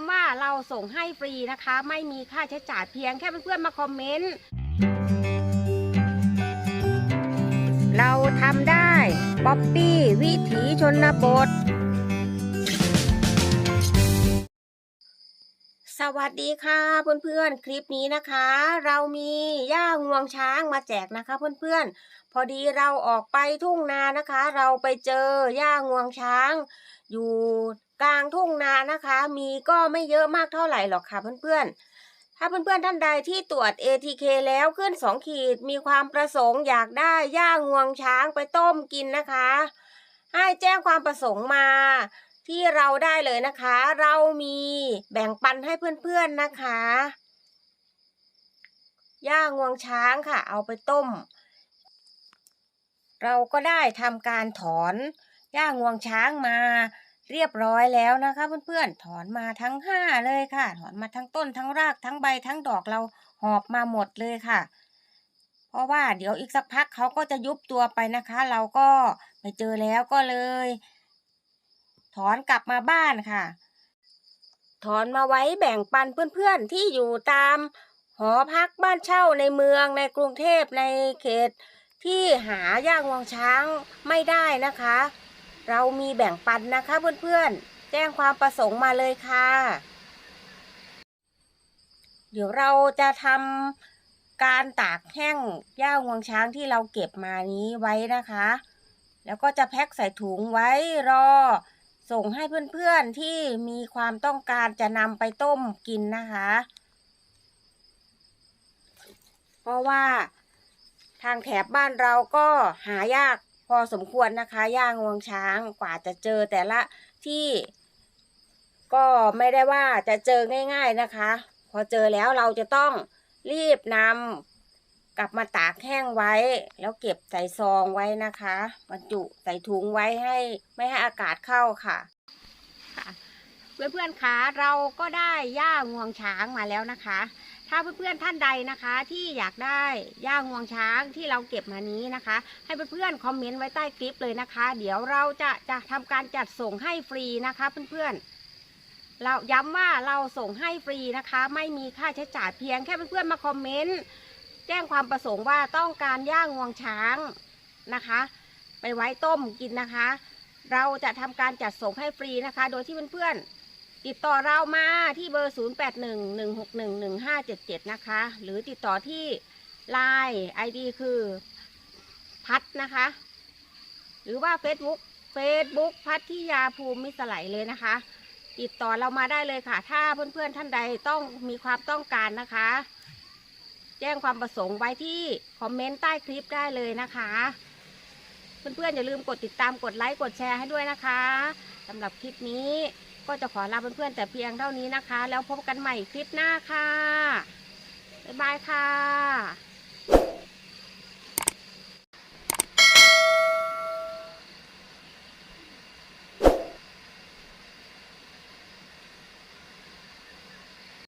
ำว่าเราส่งให้ฟรีนะคะ ไม่มีค่าใช้จ่ายเพียงแค่เพื่อนๆมาคอมเมนต์ เราทำได้ป๊อปปี้วิถีชนบท สวัสดีค่ะเพื่อนๆ คลิปนี้นะคะ เรามีย่างวงช้างมาแจกนะคะเพื่อนๆ พอดีเราออกไปทุ่งนานะคะ เราไปเจอย่างวงช้างอยู่ กลางทุ่งนานะคะ มีก็ไม่เยอะมากเท่าไหร่หรอกค่ะเพื่อนๆ ถ้าเพื่อนๆท่านใดที่ตรวจ ATK แล้วขึ้น 2 ขีด มีความประสงค์อยากได้ย่างวงช้างไปต้มกินนะคะ ให้แจ้งความประสงค์มาที่เราได้เลยนะคะ เรามีแบ่งปันให้เพื่อนๆนะคะ ย่างวงช้างค่ะ เอาไปต้ม เราก็ได้ทำการถอนย่างวงช้างมา เรียบร้อยแล้วนะคะเพื่อนๆ ถอนมาทั้งห้าเลยค่ะ ถอนมาทั้งต้นทั้งรากทั้งใบทั้งดอกเราหอบมาหมดเลยค่ะ เพราะว่าเดี๋ยวอีกสักพักเขาก็จะยุบตัวไปนะคะ เราก็ไปเจอแล้วก็เลย ถอนกลับมาบ้านค่ะ ถอนมาไว้แบ่งปันเพื่อนๆที่อยู่ตามหอพักบ้านเช่าในเมืองในกรุงเทพในเขตที่หาย่างวงช้างไม่ได้นะคะ เรามีแบ่งปันนะคะเพื่อนๆ แจ้งความประสงค์มาเลยค่ะ เดี๋ยวเราจะทำการตากแห้งย่างวงช้างที่เราเก็บมานี้ไว้นะคะ แล้วก็จะแพ็คใส่ถุงไว้รอ ส่งให้เพื่อนๆที่มีความต้องการจะนำไปต้มกินนะคะ เพราะว่าทางแถบบ้านเราก็หายาก พอสมควรนะคะย่างวงช้างกว่าจะเจอแต่ละที่ก็ไม่ได้ว่าจะเจอง่าย ๆนะคะ พอเจอแล้วเราจะต้องรีบนำกลับมาตากแห้งไว้ แล้วเก็บใส่ซองไว้นะคะบรรจุใส่ถุงไว้ให้ไม่ให้อากาศเข้าค่ะเพื่อนๆคะเราก็ได้ย่างวงช้างมาแล้วนะคะ ถ้าเพื่อนๆท่านใดนะคะ ที่อยากได้ย่างงวงช้างที่เราเก็บมานี้นะคะ ให้เพื่อนๆคอมเมนต์ไว้ใต้คลิปเลยนะคะ เดี๋ยวเราจะจะทำการจัดส่งให้ฟรีนะคะเพื่อนๆเราย้ำว่าเราส่งให้ฟรีนะคะ ไม่มีค่าใช้จ่ายเพียงแค่เพื่อนๆมาคอมเมนต์แจ้งความประสงค์ว่าต้องการย่างงวงช้างนะคะ ไปไว้ต้มกินนะคะ เราจะทำการจัดส่งให้ฟรีนะคะ โดยที่เพื่อนๆ ติดต่อเรามาที่เบอร์ 0811611577 นะคะ หรือติดต่อที่ Line ID คือพัดนะคะ หรือว่า Facebook Facebook พัทยาภูมิสไลเลยนะคะ ติดต่อเรามาได้เลยค่ะ ถ้าเพื่อนๆท่านใดต้องมีความต้องการนะคะ แจ้งความประสงค์ไว้ที่คอมเมนต์ใต้คลิปได้เลยนะคะ เพื่อนๆอย่าลืมกดติดตามกดไลค์กดแชร์ให้ด้วยนะคะสำหรับคลิปนี้ ก็จะขอลาเพื่อนๆแต่เพียงเท่านี้นะคะ แล้วพบกันใหม่คลิปหน้าค่ะ บ๊ายบายค่ะ